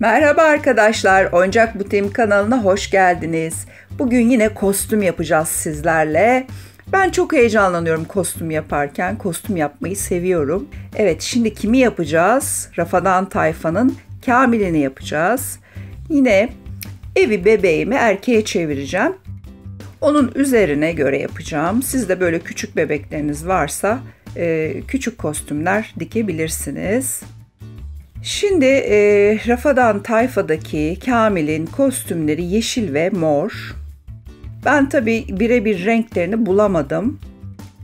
Merhaba arkadaşlar, Oyuncak Butim kanalına hoş geldiniz. Bugün yine kostüm yapacağız sizlerle. Ben çok heyecanlanıyorum kostüm yaparken. Kostüm yapmayı seviyorum. Evet, şimdi kimi yapacağız? Rafadan Tayfa'nın Kamil'ini yapacağız. Yine evi bebeğimi erkeğe çevireceğim. Onun üzerine göre yapacağım. Sizde böyle küçük bebekleriniz varsa e, küçük kostümler dikebilirsiniz. Şimdi e, Rafadan Tayfa'daki Kamil'in kostümleri yeşil ve mor. Ben tabi birebir renklerini bulamadım.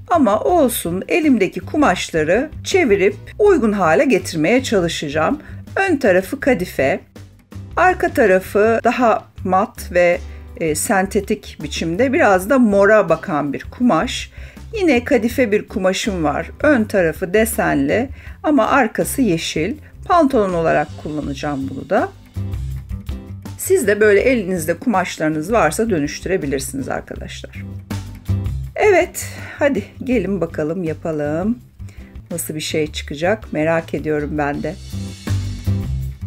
Ama olsun elimdeki kumaşları çevirip uygun hale getirmeye çalışacağım. Ön tarafı kadife, arka tarafı daha mat ve e, sentetik biçimde biraz da mora bakan bir kumaş. Yine kadife bir kumaşım var. Ön tarafı desenli ama arkası yeşil. Pantolon olarak kullanacağım bunu da. Siz de böyle elinizde kumaşlarınız varsa dönüştürebilirsiniz arkadaşlar. Evet, hadi gelin bakalım yapalım. Nasıl bir şey çıkacak merak ediyorum ben de.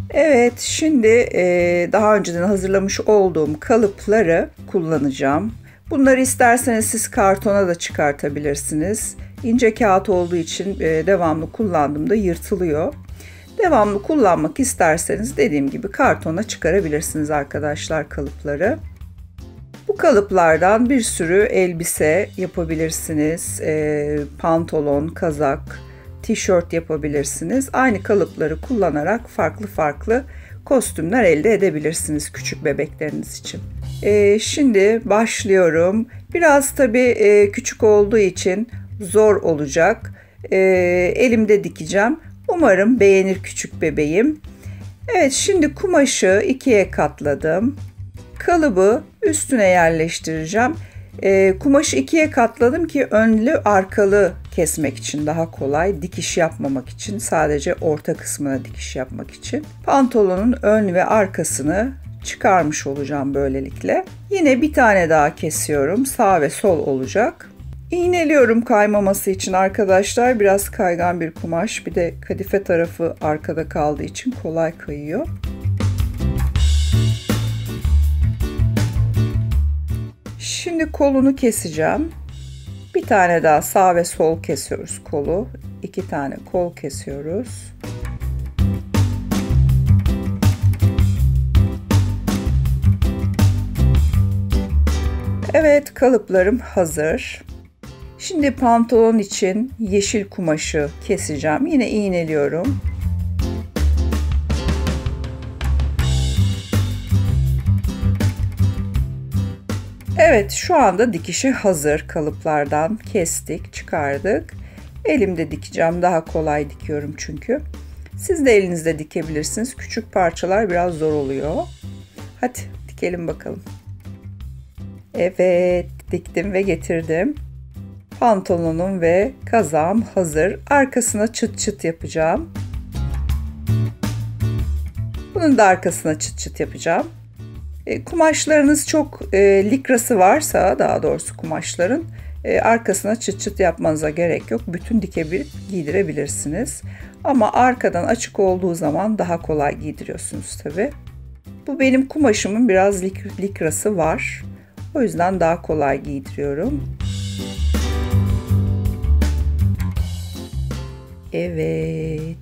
Evet, şimdi e, daha önceden hazırlamış olduğum kalıpları kullanacağım. Bunları isterseniz siz kartona da çıkartabilirsiniz. İnce kağıt olduğu için e, devamlı kullandığımda yırtılıyor. Devamlı kullanmak isterseniz dediğim gibi kartona çıkarabilirsiniz arkadaşlar kalıpları. Bu kalıplardan bir sürü elbise yapabilirsiniz. E, pantolon, kazak, tişört yapabilirsiniz. Aynı kalıpları kullanarak farklı farklı kostümler elde edebilirsiniz küçük bebekleriniz için. E, şimdi başlıyorum. Biraz tabii e, küçük olduğu için zor olacak. E, elimde dikeceğim. Umarım beğenir küçük bebeğim. Evet şimdi kumaşı ikiye katladım. Kalıbı üstüne yerleştireceğim. E, kumaşı ikiye katladım ki önlü arkalı kesmek için daha kolay. Dikiş yapmamak için sadece orta kısmına dikiş yapmak için. Pantolonun ön ve arkasını çıkarmış olacağım böylelikle. Yine bir tane daha kesiyorum. Sağ ve sol olacak. İğneliyorum kaymaması için arkadaşlar. Biraz kaygan bir kumaş. Bir de kadife tarafı arkada kaldığı için kolay kayıyor. Şimdi kolunu keseceğim. Bir tane daha sağ ve sol kesiyoruz kolu. İki tane kol kesiyoruz. Evet kalıplarım hazır. Şimdi pantolon için yeşil kumaşı keseceğim. Yine iğneliyorum. Evet şu anda dikişi hazır kalıplardan kestik çıkardık. Elimde dikeceğim daha kolay dikiyorum çünkü. Siz de elinizde dikebilirsiniz. Küçük parçalar biraz zor oluyor. Hadi dikelim bakalım. Evet diktim ve getirdim. Pantolonum ve kazağım hazır. Arkasına çıt çıt yapacağım. Bunun da arkasına çıt çıt yapacağım. E, kumaşlarınız çok e, likrası varsa daha doğrusu kumaşların e, arkasına çıt çıt yapmanıza gerek yok. Bütün dikebilip giydirebilirsiniz. Ama arkadan açık olduğu zaman daha kolay giydiriyorsunuz tabi. Bu benim kumaşımın biraz lik likrası var. O yüzden daha kolay giydiriyorum. Evet.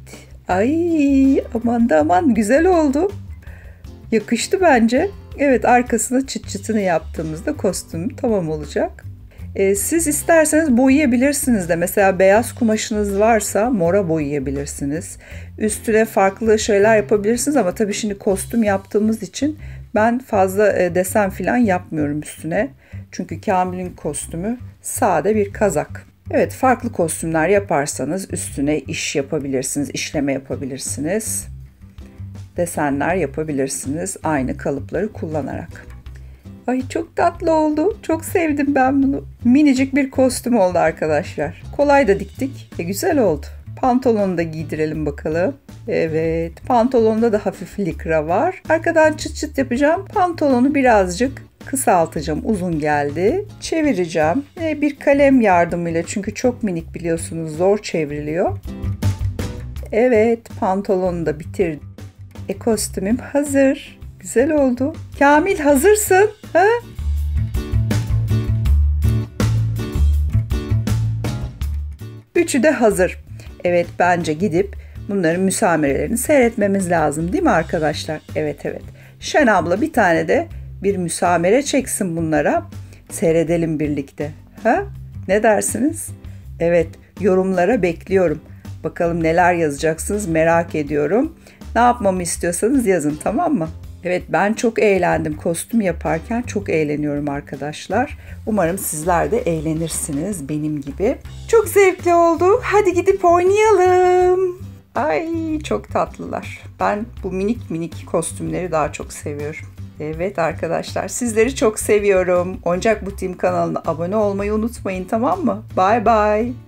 Ay aman da aman güzel oldu. Yakıştı bence. Evet arkasına çıt çıtını yaptığımızda kostüm tamam olacak. Ee, siz isterseniz boyayabilirsiniz de mesela beyaz kumaşınız varsa mora boyayabilirsiniz. Üstüne farklı şeyler yapabilirsiniz ama tabii şimdi kostüm yaptığımız için ben fazla e, desen falan yapmıyorum üstüne. Çünkü Kamil'in kostümü sade bir kazak. Evet farklı kostümler yaparsanız üstüne iş yapabilirsiniz, işleme yapabilirsiniz. Desenler yapabilirsiniz aynı kalıpları kullanarak. Ay çok tatlı oldu. Çok sevdim ben bunu. Minicik bir kostüm oldu arkadaşlar. Kolay da diktik ve güzel oldu. Pantolonu da giydirelim bakalım. Evet, pantolonda da hafif likra var. Arkadan çıt çıt yapacağım. Pantolonu birazcık kısaltacağım. Uzun geldi. Çevireceğim. Ve bir kalem yardımıyla çünkü çok minik biliyorsunuz zor çevriliyor. Evet, pantolonu da bitirdim. E kostümüm hazır. Güzel oldu. Kamil hazırsın. Ha? Üçü de hazır. Evet bence gidip bunların müsamerelerini seyretmemiz lazım değil mi arkadaşlar? Evet evet. Şen abla bir tane de bir müsamere çeksin bunlara. Seyredelim birlikte. Ha? Ne dersiniz? Evet, yorumlara bekliyorum. Bakalım neler yazacaksınız merak ediyorum. Ne yapmamı istiyorsanız yazın tamam mı? Evet ben çok eğlendim kostüm yaparken çok eğleniyorum arkadaşlar. Umarım sizler de eğlenirsiniz benim gibi. Çok zevkli oldu. Hadi gidip oynayalım. Ay çok tatlılar. Ben bu minik minik kostümleri daha çok seviyorum. Evet arkadaşlar sizleri çok seviyorum. Oyuncak Butiğim kanalına abone olmayı unutmayın tamam mı? Bye bye.